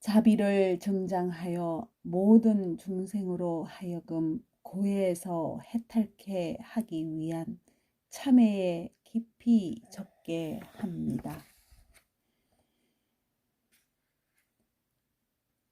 자비를 증장하여 모든 중생으로 하여금 고해에서 해탈케 하기 위한 참회에 깊이 적게 합니다.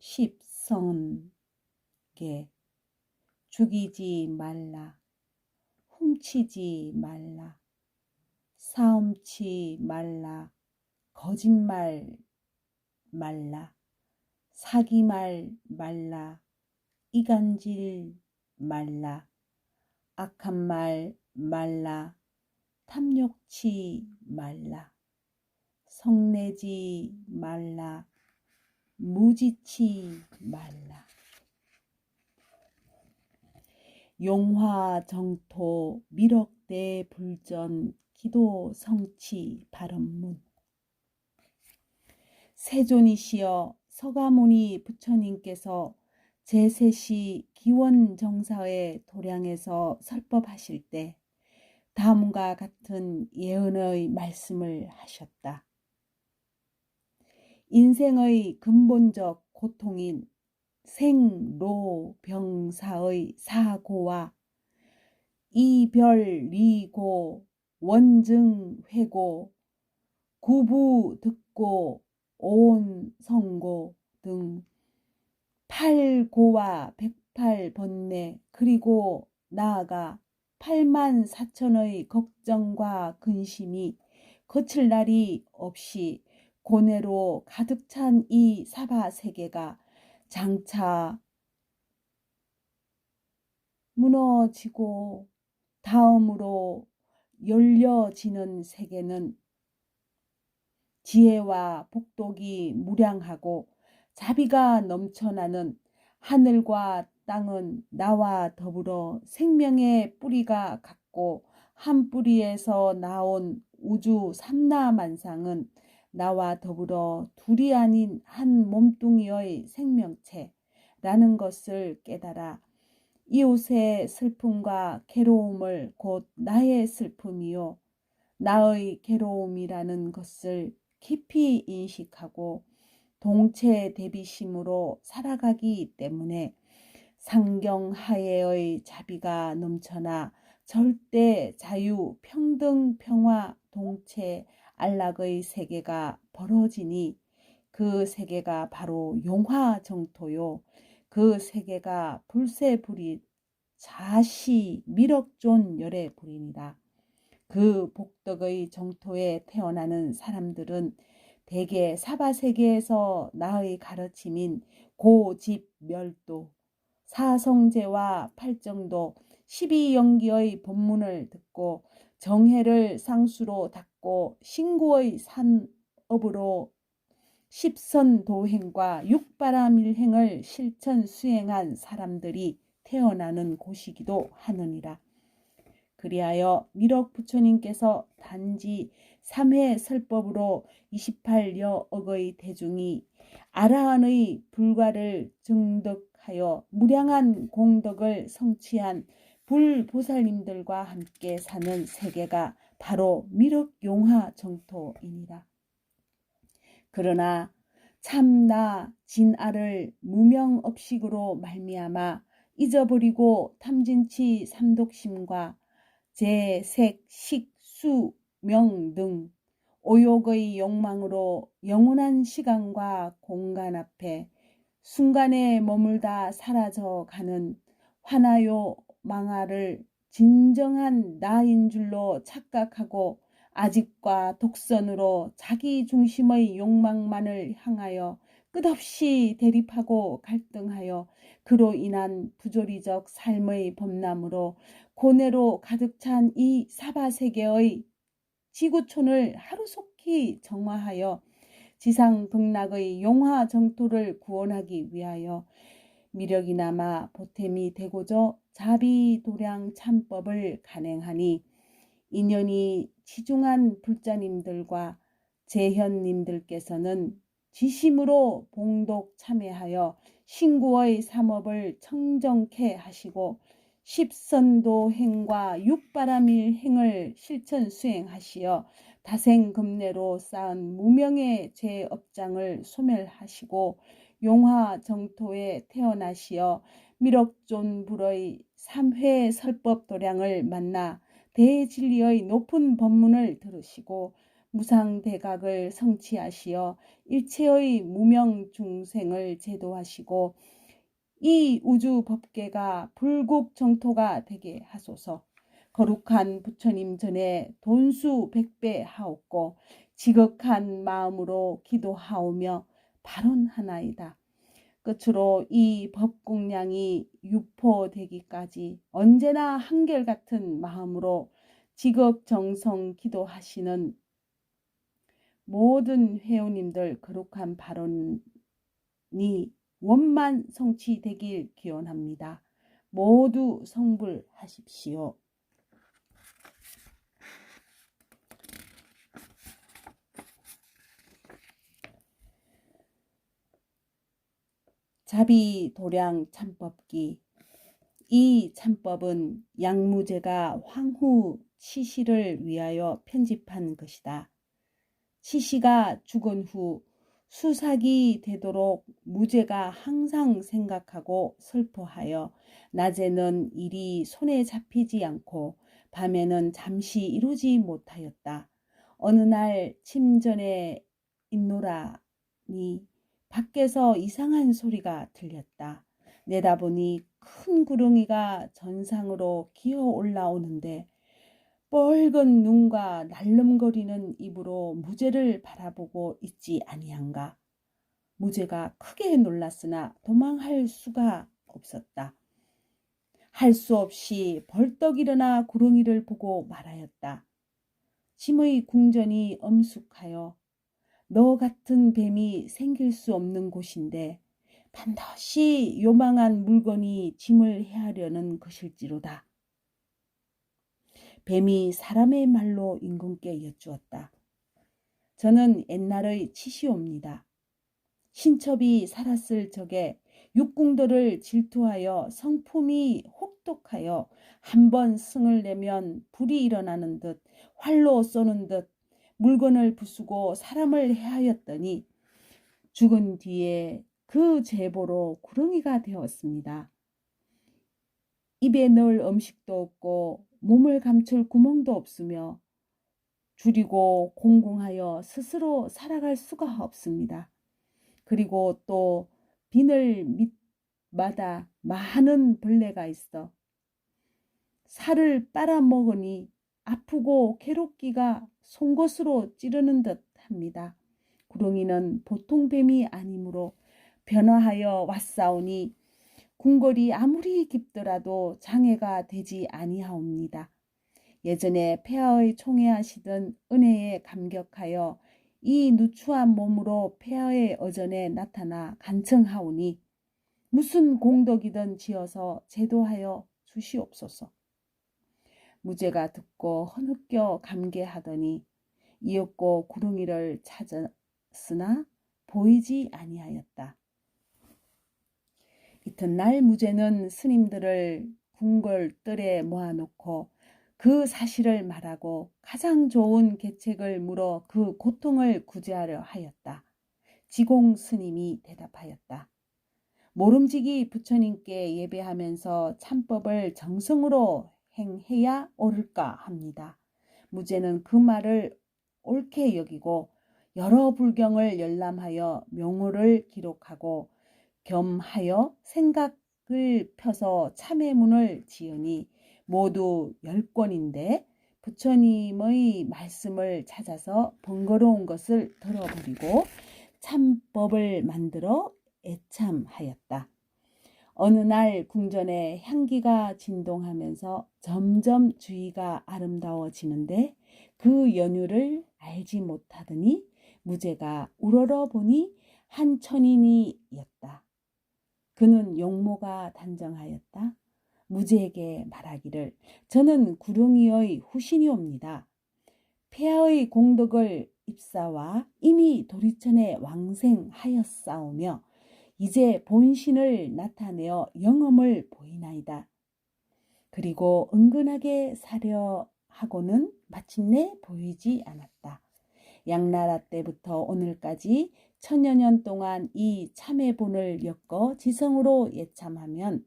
10선계. 죽이지 말라. 훔치지 말라. 사음치 말라. 거짓말 말라 사기말 말라 이간질 말라 악한 말 말라 탐욕치 말라 성내지 말라 무지치 말라. 용화 정토 미륵대 불전 기도 성치 발언문. 세존이시여 서가모니 부처님께서 제3시 기원정사의 도량에서 설법하실 때 다음과 같은 예언의 말씀을 하셨다. 인생의 근본적 고통인 생로병사의 사고와 이별리고 원증회고 구부듣고 등 팔고와 백팔번뇌 그리고 나아가 8만 4천의 걱정과 근심이 거칠 날이 없이 고뇌로 가득 찬 이 사바 세계가 장차 무너지고 다음으로 열려지는 세계는 지혜와 복독이 무량하고 자비가 넘쳐나는 하늘과 땅은 나와 더불어 생명의 뿌리가 같고 한 뿌리에서 나온 우주 삼라만상은 나와 더불어 둘이 아닌 한 몸뚱이의 생명체라는 것을 깨달아 이웃의 슬픔과 괴로움을 곧 나의 슬픔이요 나의 괴로움이라는 것을 깊이 인식하고 동체 대비심으로 살아가기 때문에 상경하에의 자비가 넘쳐나 절대 자유, 평등, 평화, 동체, 안락의 세계가 벌어지니 그 세계가 바로 용화 정토요. 그 세계가 불세불이 자시 미륵존 열의 불이니라. 그 복덕의 정토에 태어나는 사람들은 대개 사바세계에서 나의 가르침인 고집 멸도, 사성제와 팔정도, 십이연기의 법문을 듣고 정해를 상수로 닦고 신구의 산업으로 십선 도행과 육바라밀행을 실천 수행한 사람들이 태어나는 곳이기도 하느니라. 그리하여 미륵 부처님께서 단지 3회 설법으로 28여억의 대중이 아라한의 불과를 증득 하여 무량한 공덕을 성취한 불보살님들과 함께 사는 세계가 바로 미륵용화 정토이니라. 그러나 참나 진아를 무명업식으로 말미암아 잊어버리고 탐진치 삼독심과 제색, 식, 수, 명 등 오욕의 욕망으로 영원한 시간과 공간 앞에 순간에 머물다 사라져 가는 화나요 망아를 진정한 나인 줄로 착각하고 아직과 독선으로 자기 중심의 욕망만을 향하여 끝없이 대립하고 갈등하여 그로 인한 부조리적 삶의 범람으로 고뇌로 가득 찬 이 사바세계의 지구촌을 하루속히 정화하여 지상 극락의 용화 정토를 구원하기 위하여 미력이나마 보탬이 되고자 자비 도량 참법을 간행하니 인연이 지중한 불자님들과 재현님들께서는 지심으로 봉독 참여하여 신구의 삼업을 청정케 하시고 십선도 행과 육바라밀 행을 실천 수행하시어 다생금내로 쌓은 무명의 죄업장을 소멸하시고 용화 정토에 태어나시어 미륵존 불의 삼회 설법 도량을 만나 대진리의 높은 법문을 들으시고 무상대각을 성취하시어 일체의 무명 중생을 제도하시고 이 우주 법계가 불국 정토가 되게 하소서. 거룩한 부처님 전에 돈수 백배 하옵고 지극한 마음으로 기도하오며 발언하나이다. 끝으로 이 법공량이 유포되기까지 언제나 한결같은 마음으로 지극정성 기도하시는 모든 회원님들 거룩한 발언이 원만 성취되길 기원합니다. 모두 성불하십시오. 자비 도량 참법기 이 참법은 양무제가 황후 치시를 위하여 편집한 것이다. 치시가 죽은 후 수삭이 되도록 무죄가 항상 생각하고 슬퍼하여 낮에는 일이 손에 잡히지 않고 밤에는 잠시 이루지 못하였다. 어느 날 침전에 있노라니 밖에서 이상한 소리가 들렸다. 내다보니 큰 구렁이가 전상으로 기어 올라오는데 뻘건 눈과 날름거리는 입으로 무죄를 바라보고 있지 아니한가. 무죄가 크게 놀랐으나 도망할 수가 없었다. 할 수 없이 벌떡 일어나 구렁이를 보고 말하였다. 짐의 궁전이 엄숙하여 너 같은 뱀이 생길 수 없는 곳인데 반드시 요망한 물건이 짐을 헤아려는 것일지로다. 뱀이 사람의 말로 임금께 여쭈었다. 저는 옛날의 치시옵니다. 신첩이 살았을 적에 육궁들을 질투하여 성품이 혹독하여 한 번 승을 내면 불이 일어나는 듯 활로 쏘는 듯 물건을 부수고 사람을 해하였더니 죽은 뒤에 그 제보로 구렁이가 되었습니다. 입에 넣을 음식도 없고 몸을 감출 구멍도 없으며 줄이고 공공하여 스스로 살아갈 수가 없습니다. 그리고 또 비늘 밑마다 많은 벌레가 있어 살을 빨아먹으니 아프고 괴롭기가 송곳으로 찌르는 듯 합니다. 구렁이는 보통 뱀이 아니므로 변화하여 왔사오니 궁궐이 아무리 깊더라도 장애가 되지 아니하옵니다. 예전에 폐하의 총애하시던 은혜에 감격하여 이 누추한 몸으로 폐하의 어전에 나타나 간청하오니 무슨 공덕이든 지어서 제도하여 주시옵소서. 무죄가 듣고 허느껴 감개하더니 이윽고 구릉이를 찾았으나 보이지 아니하였다. 이튿날 무죄는 스님들을 궁궐뜰에 모아놓고 그 사실을 말하고 가장 좋은 계책을 물어 그 고통을 구제하려 하였다. 지공 스님이 대답하였다. 모름지기 부처님께 예배하면서 참법을 정성으로 행해야 옳을까 합니다. 무죄는 그 말을 옳게 여기고 여러 불경을 열람하여 명호를 기록하고 겸하여 생각을 펴서 참회문을 지으니 모두 열 권인데 부처님의 말씀을 찾아서 번거로운 것을 들어버리고 참법을 만들어 애참하였다. 어느 날 궁전에 향기가 진동하면서 점점 주위가 아름다워지는데 그 연유를 알지 못하더니 무죄가 우러러 보니 한 천인이었다. 그는 용모가 단정하였다. 무죄에게 말하기를 저는 구릉이의 후신이옵니다. 폐하의 공덕을 입사와 이미 도리천에 왕생하였사오며 이제 본신을 나타내어 영험을 보이나이다. 그리고 은근하게 사려 하고는 마침내 보이지 않았다. 양나라 때부터 오늘까지 천여 년 동안 이 참회본을 엮어 지성으로 예참하면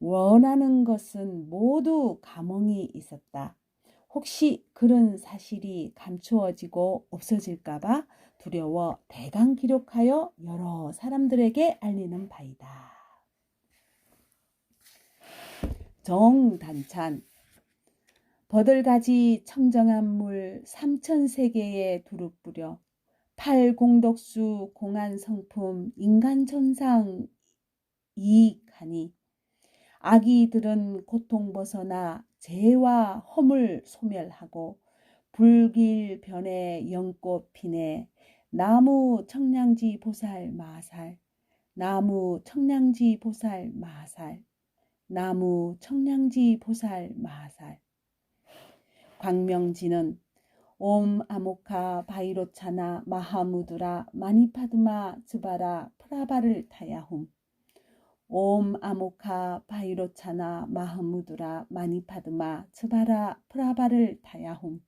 원하는 것은 모두 감흥이 있었다. 혹시 그런 사실이 감추어지고 없어질까봐 두려워 대강 기록하여 여러 사람들에게 알리는 바이다. 정단찬 버들가지 청정한 물 삼천세계에 두루 뿌려 팔공덕수 공안 성품 인간천상 이익하니 아기들은 고통 벗어나 죄와 허물 소멸하고 불길변에 연꽃 피네 나무 청량지 보살 마살 나무 청량지 보살 마살 나무 청량지 보살 마살. 광명지는 옴 아모카 바이로차나 마하무드라 마니파드마 즈바라 프라바를 타야훔 옴 아모카 바이로차나 마하무드라 마니파드마 즈바라 프라바를 타야훔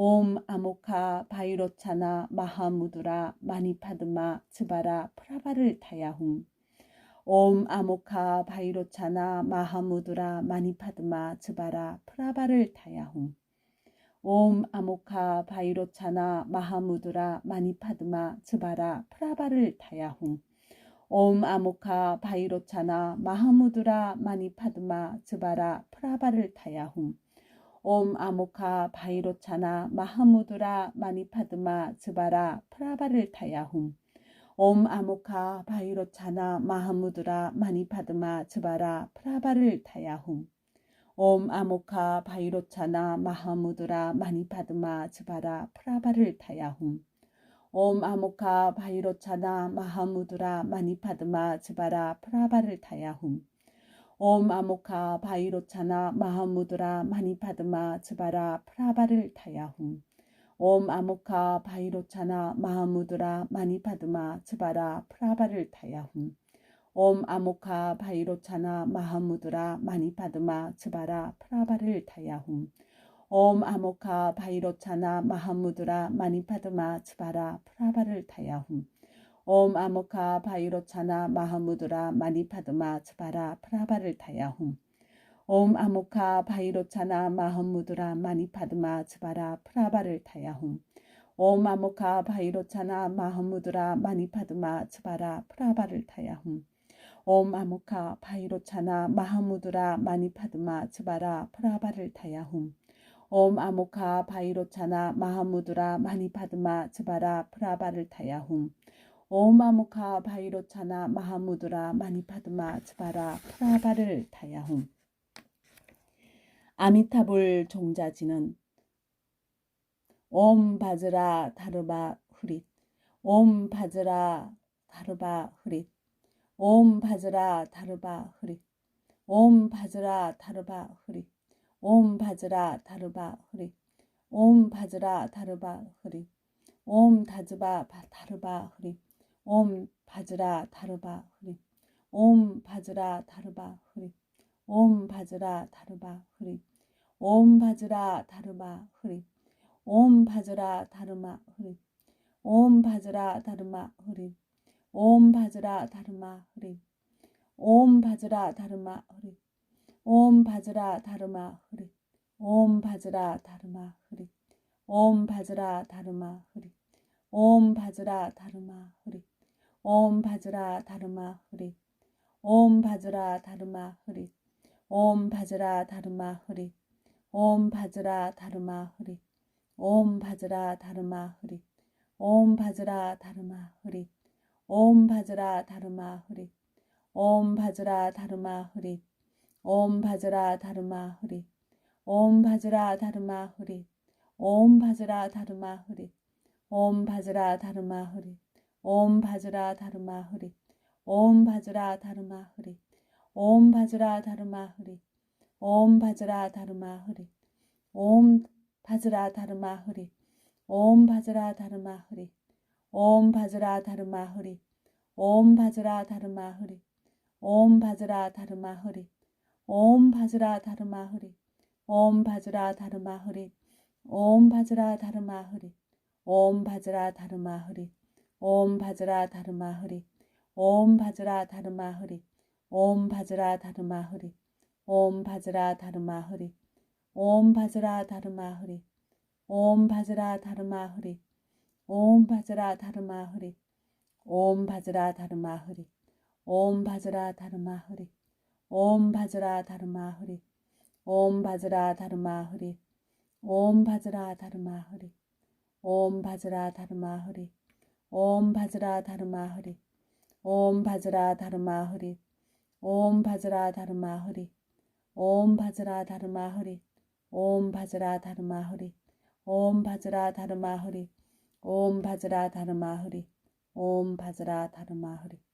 옴 아모카 바이로차나 마하무드라 마니파드마 즈바라 프라바를 타야훔. 옴 아모카 바이로차나 마하무드라 마니파드마 즈바라 프라바를 타야훔. 옴 아모카 바이로차나 마하무드라 마니파드마 즈바라 프라바를 타야훔. 옴 아모카 바이로차나 마하무드라 마니파드마 즈바라 프라바를 타야훔 옴 아모카 바이로차나 마하무드라 마니파드마 즈바라 프라바를 타야훔. 옴 아모카 바이로차나 마하무드라 마니파드마 즈바라 프라바를 타야훔. 옴 아모카 바이로차나 마하무드라 마니파드마 즈바라 프라바를 타야훔. 옴 아모카 바이로차나 마하무드라 마니파드마 즈바라 프라바를 타야훔 옴 아모카 바이로차나 마하무드라 마니파드마 즈바라 프라바를 타야훔. 옴 아모카 바이로차나 마하무드라 마니파드마 즈바라 프라바를 타야훔. 옴 아모카 바이로차나 마하무드라 마니파드마 즈바라 프라바를 타야훔. 옴 아모카 바이로차나 마하무드라 마니파드마 즈바라 프라바를 타야훔 옴 아모카 바이로차나 마하무드라 마니파드마 즈바라 프라바를 타야훔. 옴 아모카 바이로차나 마하무드라 마니파드마 즈바라 프라바를 타야훔. 옴 아모카 바이로차나 마하무드라 마니파드마 즈바라 프라바를 타야훔. 옴 아모카 바이로차나 마하무드라 마니파드마 즈바라 프라바를 타야훔. 옴 아모카 바이로차나 마하무드라 마니파드마 즈바라 프라바를 타야훔 옴 아모카 바이로차나 마하무드라 마니파드마 즈바라 프라바를 타야훔. 아미타불 종자지는 옴 바즈라 다르바 흐릿 옴 바즈라 다르바 흐릿 옴 바즈라 다르바 흐릿 옴 바즈라 다르바 흐릿 옴 바즈라 다르바 흐릿 옴 바즈라 다르바 흐릿 옴 다즈바 다르바 흐릿 옴 바즈라 다르바 흐릿 옴 바즈라 다르바 흐릿 옴 바즈라 다르바 흐릿 옴 바즈라 다르마 흐릿 옴 바즈라 다르마 흐릿 옴 바즈라 다르마 흐릿 옴 바즈라 다르마 흐릿 옴 바즈라 다르마 흐릿 옴 바즈라 다르마 흐릿 옴 바즈라 다르마 흐릿 옴 바즈라 다르마 흐릿 옴 바즈라 다르마 흐릿 옴 바즈라 다르마 흐릿 옴 바즈라 다르마 흐릿 옴 바즈라 다르마 흐릿 옴 바즈라 다르마 흐릿 옴 바즈라 다르마 흐릿 옴 바즈라 다르마 흐릿 옴 바즈라 다르마 흐릿 옴 바즈라 다르마 흐릿 옴 바즈라 다르마 흐릿 옴 바즈라 다르마 흐릿 옴 바즈라 다르마 흐릿 옴 바즈라 다르마 흐릿 옴 바즈라 다르마 흐릿 옴 바즈라 다르마 흐릿 옴 바즈라 다르마 흐릿 옴 바즈라 다르마 흐릿 옴 바즈라 다르마 흐릿 옴 바즈라 다르마 흐릿 옴 바즈라 다르마 흐릿 옴 바즈라 다르마 흐릿 옴 바즈라 다르마 흐릿 옴 바즈라 다르마 흐릿 옴 바즈라 다르마 흐릿 옴 바즈라 다르마 흐릿 옴 바즈라 다르마 흐릿 옴 바즈라 다르마 흐릿 옴 바즈라 다르마 흐릿 옴 바즈라 다르마 흐릿 옴 바즈라 다르마 흐릿 옴 바즈라 다르마 흐릿 옴 바즈라 다르마 흐릿 옴 바즈라 다르마 흐릿 옴 바즈라 다르마 흐릿 옴 바즈라 다르마 흐릿 옴 바즈라 다르마 흐릿 옴 바즈라 다르마 흐릿 옴 바즈라 다르마 흐릿 옴 바즈라 다르마 흐릿 옴 바즈라 다르마 흐릿 옴 바즈라 다르마 흐릿 옴 바즈라 다르마 흐릿 옴 바즈라 다르마 흐릿 옴 바즈라 다르마 흐릿 옴 바즈라 다르마 흐릿 옴 바즈라 다르마 흐릿 옴 바즈라 다르마 흐릿